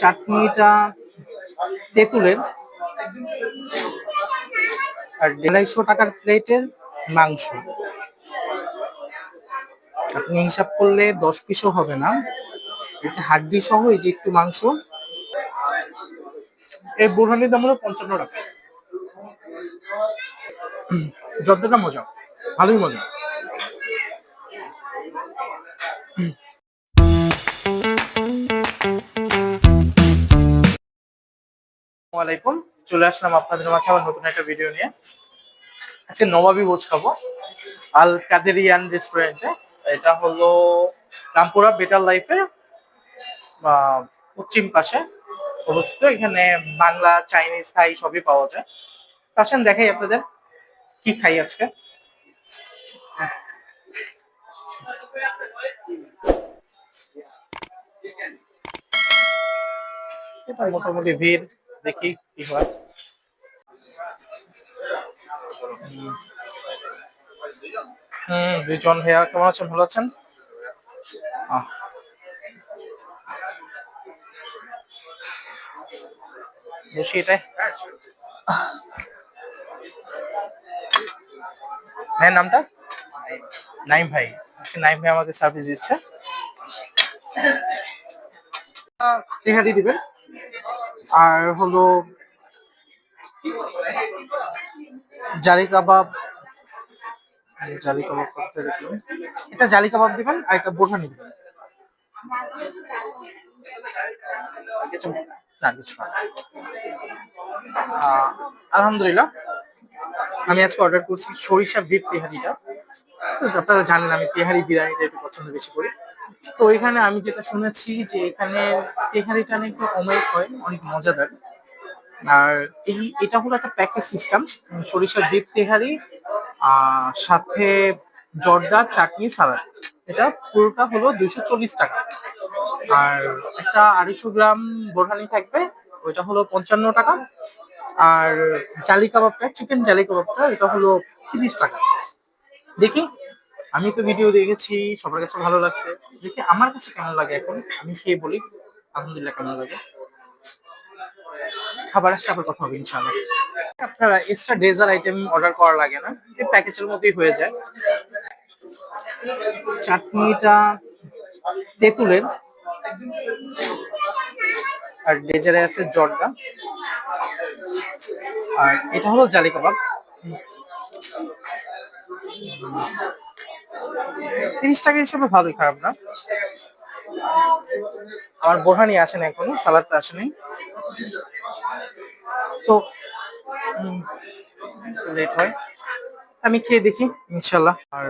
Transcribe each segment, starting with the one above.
চাটনিটা তেঁতুলের আর দেড়াইশো টাকার প্লেটের মাংস। আপনি হিসাব করলে দশ পিসও হবে না। যে হাড্ডি সহ এই যে একটু মাংস এই বোরহানির দাম হলো পঞ্চান্ন টাকা। যতটা মজা, ভালোই মজা। আলাইকুম। চলে আসলাম আপনাদের মাঝে আবার নতুন একটা ভিডিও নিয়ে। আজকে নবাবি ভোজ খাব আল কাদেরিয়ান রেস্টুরেন্টে এটা হলো রামপুরা বেটার লাইফের পশ্চিম পাশে অবস্থিত। এখানে বাংলা চাইনিজ থাই সবই পাওয়া যায়। আসেন দেখাই আপনাদের কি খাই আজকে। এটা মোটামুটি ভিড়। দেখি কি হয়। হুম। দুজন ভাইয়া কেমন আছেন? ভালো আছেন। বসি এটাই হ্যাঁ নামটা? নাইম ভাই। নাইম ভাই আমাদের সার্ভিস দিচ্ছে। দিবেন। আর হলো জালি কাবাব। জালি কাবাব? এটা জালি কাবাব দিবেন আর একটা বোরহানি দিবেন কিছু না কিছু না। আহ, আলহামদুলিল্লাহ। আমি আজকে অর্ডার করছি সরিষা বিফ তেহারিটা আপনারা জানেন আমি তেহারি বিরিয়ানিটা একটু পছন্দ বেশি করি। তো এখানে আমি যেটা শুনেছি যে এখানে তেহারিটা একটু অমেক হয়, অনেক মজাদার। আর এই, এটা হলো একটা প্যাকেজ সিস্টেম সরিষার বিফ তেহারি সাথে জর্দা চাটনি সালাদ এটা পুরোটা হলো দুইশো চল্লিশ টাকা। আর একটা আড়াইশো গ্রাম বোরহানি থাকবে, ওইটা হলো পঞ্চান্ন টাকা। আর জালি কাবাবটা চিকেন জালি কাবাবটা, এটা হলো তিরিশ টাকা। দেখি। আমি তো ভিডিও দেখেছি, সবার কাছে ভালো লাগছে। দেখি আমার কাছে কেমন লাগে এখন? আমি খেয়ে বলি, আলহামদুলিল্লাহ কেমন লাগে। খাবার আসলে আবার কথা হবে, ইনশাআল্লাহ। আপনারা এক্সট্রা ডেজার আইটেম অর্ডার করা লাগে না, এই প্যাকেজের মধ্যেই হয়ে যায়। চাটনিটা তেঁতুলের, আর ডেজারে আছে জর্দা। আর এটা হলো জালি কাবাব। তিরিশ টাকা হিসেবে ভালোই খারাপ না। আমার বোরহানি আসেনি এখনও, সালাদটা আসেনি। তো লেট হয়। আমি খেয়ে দেখি, ইনশাল্লাহ। আর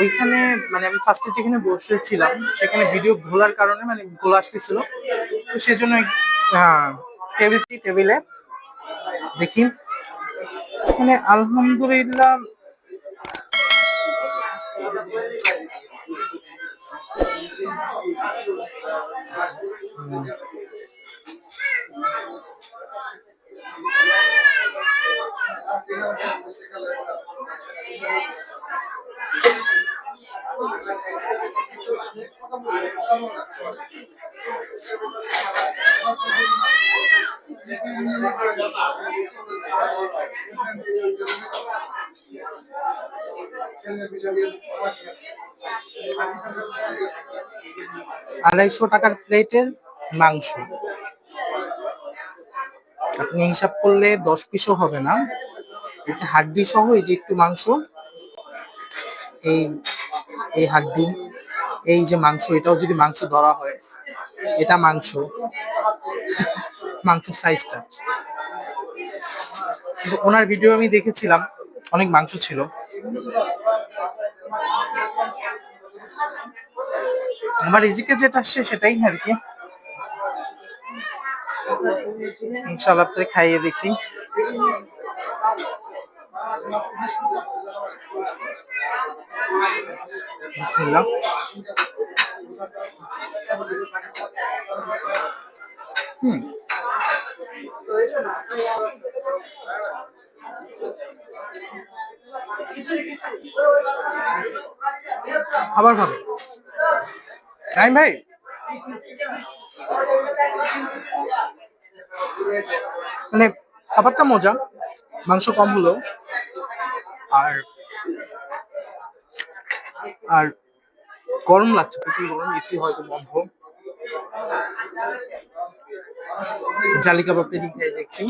ওইখানে মানে আমি ফার্স্টে যেখানে বসেছিলাম, সেখানে ভিডিও ভোলার কারণে মানে ভোলা আসতেছিল। তো সেজন্য হ্যাঁ টেবিল টেবিলে দেখি। মানে আলহামদুলিল্লাহ আড়াইশো টাকার প্লেটের মাংস। আপনি হিসাব করলে দশ পিসও হবে না। এই যে হাড্ডি সহ এই যে একটু মাংস, এই এই হাড্ডি, এই যে মাংস, এটাও যদি মাংস ধরা হয়, এটা মাংস। মাংস সাইজটা কিন্তু ওনার ভিডিও আমি দেখেছিলাম, অনেক মাংস ছিল। আমার রিজিকে যেটা আসছে সেটাই আর কি। ইনশাল্লাহ আপনাদের খাইয়ে দেখি। বিসমিল্লাহ। হুম। খাবার খাবে। নাইম ভাই? মানে খাবারটা মজা, মাংস কম হলো আর আর গরম লাগছে, প্রচুর গরম এসি হয়তো বন্ধ। জালি কাবাবটা দিক দেখছি।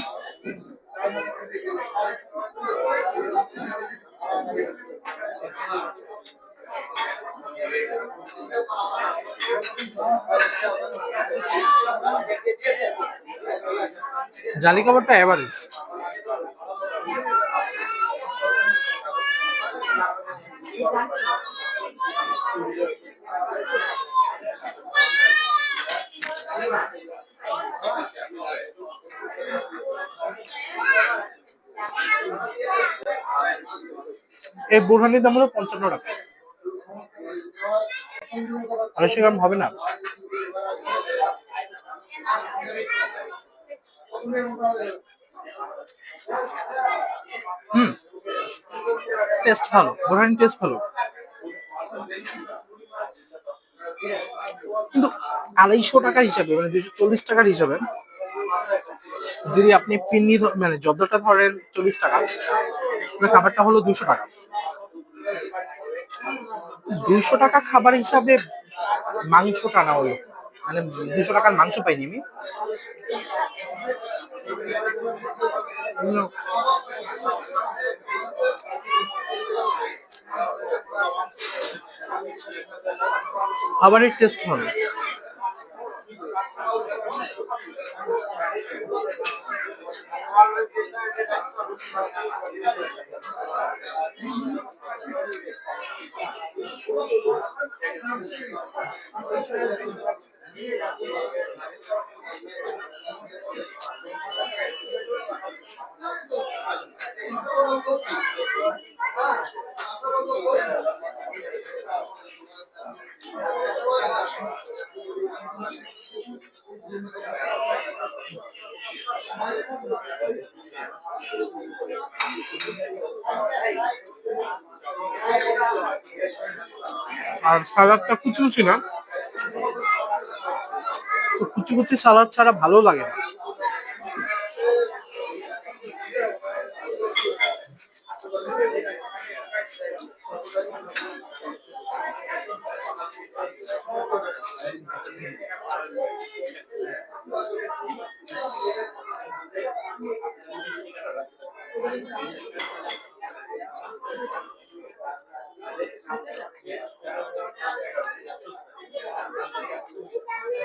জালি কাবাবটা এভারেজ এই বোরহানির দাম হলো পঞ্চান্ন টাকা। আড়াইশো গ্রাম হবে না? হুম। টেস্ট ভালো বোরহানি টেস্ট ভালো। কিন্তু আড়াইশো টাকার হিসাবে মানে দুশো চল্লিশ টাকার হিসাবে, যদি আপনি ফিরনি ধ- মানে যতটা ধরেন চল্লিশ টাকা, তাহলে খাবারটা হলো দুশো টাকা। দুইশো টাকা খাবার হিসাবে মাংস টানা হলো মানে দুশো টাকার মাংস পাইনি আমি। উম, খাবারের টেস্ট ভালো আর সালাদটা কুচি কুচি না? কুচি কুচি সালাদ ছাড়া ভালো লাগে না।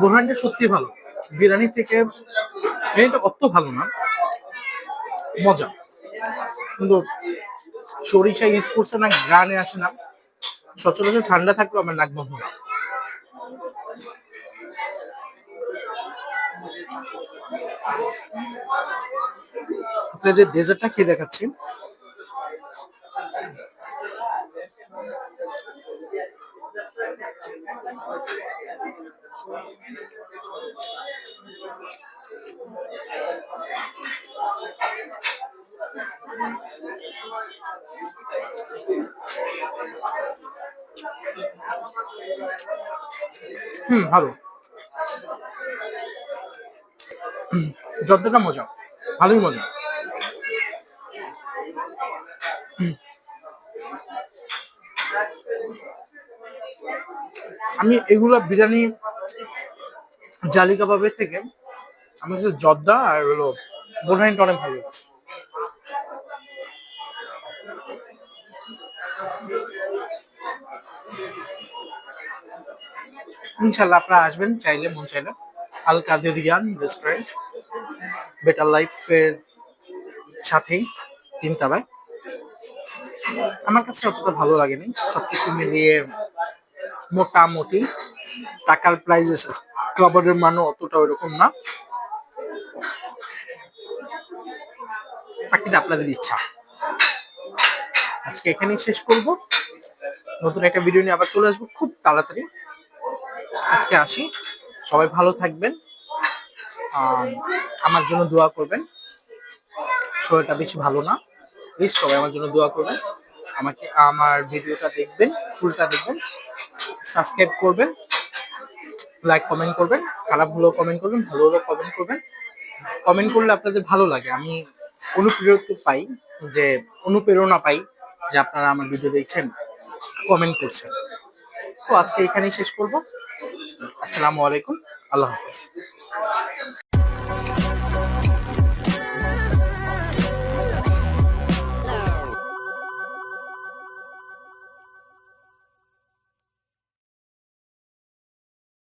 বোরহানটা সত্যি ভালো। বিরিয়ানি থেকে বিরিয়ানিটা অত ভালো না। মজা। কিন্তু সরিষা ইউজ করছে না গ্রানে আসে না। সচরাচর ঠান্ডা থাকলেও আমার নাক বন্ধ। না আপনাদের ডেজার্টটা খেয়ে দেখাচ্ছি। হুম ভালো যতটা মজা ভালোই মজা হুম। আমি এগুলা বিরিয়ানি জালি কাবাবের থেকে আমার কাছে জর্দা আর হলো বোরহানিটা অনেক ভালো লাগছে। ইনশাল্লাহ আপনারা আসবেন চাইলে, মন চাইলে। আল কাদেরিয়ান রেস্টুরেন্ট বেটার লাইফের সাথেই, তিনতলায়। আমার কাছে অতটা ভালো লাগেনি। সবকিছু মিলিয়ে মোটামুটি টাকার প্রাইস খাবারের মানও অতটা ওইরকম না। বাকিটা আপনাদের ইচ্ছা। আজকে এখানেই শেষ করব। নতুন একটা ভিডিও নিয়ে আবার চলে আসব খুব তাড়াতাড়ি। আজকে আসি। সবাই ভালো থাকবেন। আম, আমার জন্য দোয়া করবেন। শরীরটা বেশি ভালো না। প্লিজ সবাই আমার জন্য দোয়া করবেন। আমাকে আমার ভিডিওটা দেখবেন ফুলটা দেখবেন। সাবস্ক্রাইব করবেন লাইক কমেন্ট করবেন, খারাপ হলেও কমেন্ট করবেন, ভালো হলেও কমেন্ট করবেন। কমেন্ট করলে আপনাদের ভালো লাগে। আমি অনুপ্রেরিত পাই, যে অনুপ্রেরণা পাই যে আপনারা আমার ভিডিও দেখছেন কমেন্ট করছেন। তো আজকে এখানেই শেষ করব। আসসালামু আলাইকুম। আল্লাহ হাফিজ।